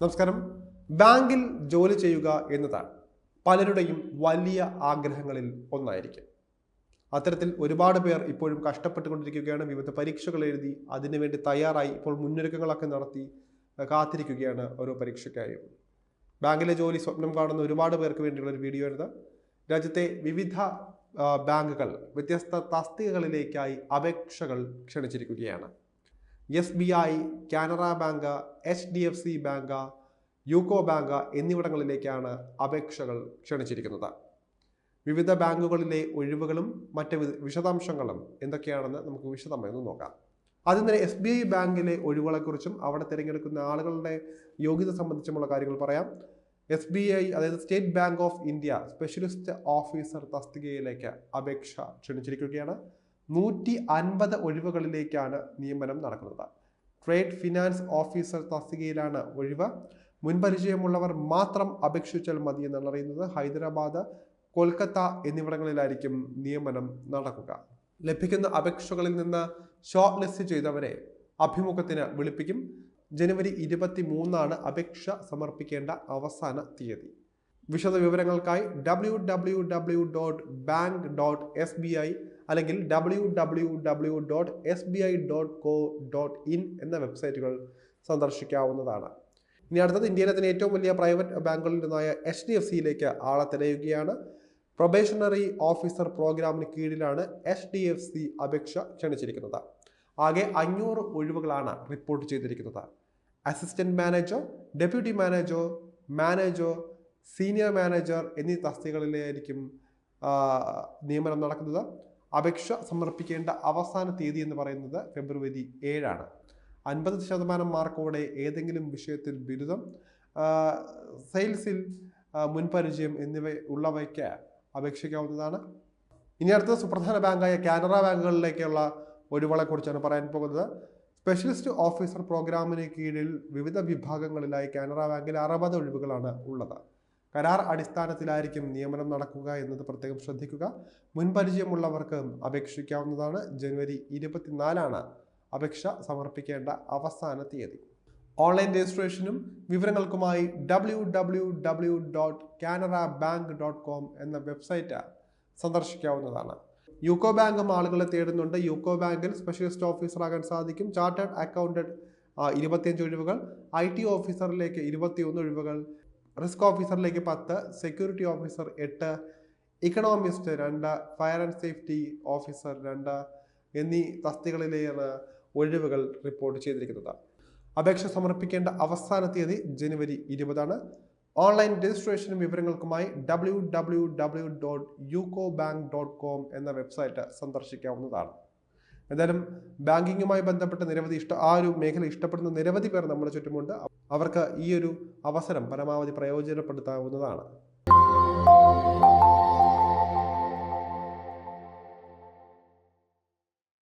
നമസ്കാരം. ബാങ്കിൽ ജോലി ചെയ്യുക എന്നതാണ് പലരുടെയും വലിയ ആഗ്രഹങ്ങളിൽ ഒന്നായിരിക്കും. അത്തരത്തിൽ ഒരുപാട് പേർ ഇപ്പോഴും കഷ്ടപ്പെട്ടുകൊണ്ടിരിക്കുകയാണ്. വിവിധ പരീക്ഷകൾ എഴുതി അതിനുവേണ്ടി തയ്യാറായി ഇപ്പോൾ മുന്നൊരുക്കങ്ങളൊക്കെ നടത്തി കാത്തിരിക്കുകയാണ് ഓരോ പരീക്ഷയ്ക്കായും. ബാങ്കിലെ ജോലി സ്വപ്നം കാണുന്ന ഒരുപാട് പേർക്ക് വേണ്ടിയുള്ള ഒരു വീഡിയോ ആണിത്. രാജ്യത്തെ വിവിധ ബാങ്കുകൾ വ്യത്യസ്ത തസ്തികകളിലേക്കായി അപേക്ഷകൾ ക്ഷണിച്ചിരിക്കുകയാണ്. S B I Canara bank H D F C bank UCO bank എന്നിവിടങ്ങളിലേക്കാണ് അപേക്ഷകൾ ക്ഷണിച്ചിരിക്കുന്നത്. വിവിധ ബാങ്കുകളിലെ ഒഴിവുകളും മറ്റ് വിശദാംശങ്ങളും എന്തൊക്കെയാണെന്ന് നമുക്ക് വിശദമായി ഒന്ന് നോക്കാം. ആദ്യം തന്നെ എസ് ബി ഐ ബാങ്കിലെ ഒഴിവുകളെക്കുറിച്ചും അവിടെ തിരഞ്ഞെടുക്കുന്ന ആളുകളുടെ യോഗ്യത സംബന്ധിച്ചുമുള്ള കാര്യങ്ങൾ പറയാം. എസ് ബി ഐ അതായത് State Bank of India specialist officer തസ്തികയിലേക്ക് അപേക്ഷ ക്ഷണിച്ചിരിക്കുകയാണ്. നൂറ്റി അൻപത് ഒഴിവുകളിലേക്കാണ് നിയമനം നടക്കുന്നത്. ട്രേഡ് ഫിനാൻസ് ഓഫീസർ തസ്തികയിലാണ് ഒഴിവ്. മുൻപരിചയമുള്ളവർ മാത്രം അപേക്ഷിച്ചാൽ മതി എന്നാണ് അറിയുന്നത്. ഹൈദരാബാദ് കൊൽക്കത്ത എന്നിവിടങ്ങളിലായിരിക്കും നിയമനം നടക്കുക. ലഭിക്കുന്ന അപേക്ഷകളിൽ നിന്ന് ഷോർട്ട് ലിസ്റ്റ് ചെയ്തവരെ അഭിമുഖത്തിന് വിളിപ്പിക്കും. ജനുവരി ഇരുപത്തി മൂന്നാണ് അപേക്ഷ സമർപ്പിക്കേണ്ട അവസാന തീയതി. വിശദ വിവരങ്ങൾക്കായി W W W dot bank dot S B I അല്ലെങ്കിൽ W W W dot S B I dot co dot in എന്ന വെബ്സൈറ്റുകൾ സന്ദർശിക്കാവുന്നതാണ്. ഇനി അടുത്തത് ഇന്ത്യയിലെ തന്നെ ഏറ്റവും വലിയ പ്രൈവറ്റ് ബാങ്കുകളിൽ നിന്നായ എച്ച് ഡി എഫ് സിയിലേക്ക് ആളെ തിരയുകയാണ്. പ്രൊബേഷണറി ഓഫീസർ പ്രോഗ്രാമിന് കീഴിലാണ് എച്ച് ഡി എഫ് സി അപേക്ഷ ക്ഷണിച്ചിരിക്കുന്നത്. ആകെ അഞ്ഞൂറ് ഒഴിവുകളാണ് റിപ്പോർട്ട് ചെയ്തിരിക്കുന്നത്. Assistant manager deputy manager manager senior manager എന്നീ തസ്തികളിലായിരിക്കും നിയമനം നടക്കുന്നത്. അപേക്ഷ സമർപ്പിക്കേണ്ട അവസാന തീയതി എന്ന് പറയുന്നത് ഫെബ്രുവരി ഏഴാണ്. അൻപത് ശതമാനം മാർക്കോടെ ഏതെങ്കിലും വിഷയത്തിൽ ബിരുദം സെയിൽസിൽ മുൻപരിചയം എന്നിവ ഉള്ളവയ്ക്ക് അപേക്ഷിക്കാവുന്നതാണ്. ഇനി അടുത്ത സുപ്രധാന ബാങ്കായ കാനറ ബാങ്കുകളിലേക്കുള്ള ഒഴിവുകളെക്കുറിച്ചാണ് പറയാൻ പോകുന്നത്. സ്പെഷ്യലിസ്റ്റ് ഓഫീസർ പ്രോഗ്രാമിന് കീഴിൽ വിവിധ വിഭാഗങ്ങളിലായി കാനറ ബാങ്കിൽ അറുപത് ഒഴിവുകളാണ് ഉള്ളത്. കരാർ അടിസ്ഥാനത്തിലായിരിക്കും നിയമനം നടക്കുക എന്നത് പ്രത്യേകം ശ്രദ്ധിക്കുക. മുൻപരിചയമുള്ളവർക്ക് അപേക്ഷിക്കാവുന്നതാണ്. ജനുവരി ഇരുപത്തിനാലാണ് അപേക്ഷ സമർപ്പിക്കേണ്ട അവസാന തീയതി. ഓൺലൈൻ രജിസ്ട്രേഷനും വിവരങ്ങൾക്കുമായി W dot Canara bank dot com എന്ന വെബ്സൈറ്റ് സന്ദർശിക്കാവുന്നതാണ്. യൂക്കോ ബാങ്കും ആളുകളെ തേടുന്നുണ്ട്. യൂക്കോ ബാങ്കിൽ സ്പെഷ്യലിസ്റ്റ് ഓഫീസറാകാൻ സാധിക്കും. ചാർട്ടേഡ് അക്കൗണ്ടന്റ് ഇരുപത്തിയഞ്ച് ഒഴിവുകൾ. ഐ ടി ഓഫീസറിലേക്ക് ഇരുപത്തിയൊന്ന് ഒഴിവുകൾ. റിസ്ക് ഓഫീസറിലേക്ക് പത്ത് സെക്യൂരിറ്റി ഓഫീസർ എട്ട് ഇക്കണോമിസ്റ്റ് രണ്ട് ഫയർ ആൻഡ് സേഫ്റ്റി ഓഫീസർ രണ്ട് എന്നീ തസ്തികളിലെയാണ് ഒഴിവുകൾ റിപ്പോർട്ട് ചെയ്തിരിക്കുന്നത്. അപേക്ഷ സമർപ്പിക്കേണ്ട അവസാന തീയതി ജനുവരി ഇരുപതാണ്. ഓൺലൈൻ രജിസ്ട്രേഷനും വിവരങ്ങൾക്കുമായി W W W dot UCO bank dot com എന്ന വെബ്സൈറ്റ് സന്ദർശിക്കാവുന്നതാണ്. എന്തായാലും ബാങ്കിങ്ങുമായി ബന്ധപ്പെട്ട നിരവധി ഇഷ്ട ആ ഒരു മേഖല ഇഷ്ടപ്പെടുന്ന നിരവധി പേർ നമ്മുടെ ചുറ്റുമുണ്ട്. അവർക്ക് ഈ ഒരു അവസരം പരമാവധി പ്രയോജനപ്പെടുത്താവുന്നതാണ്.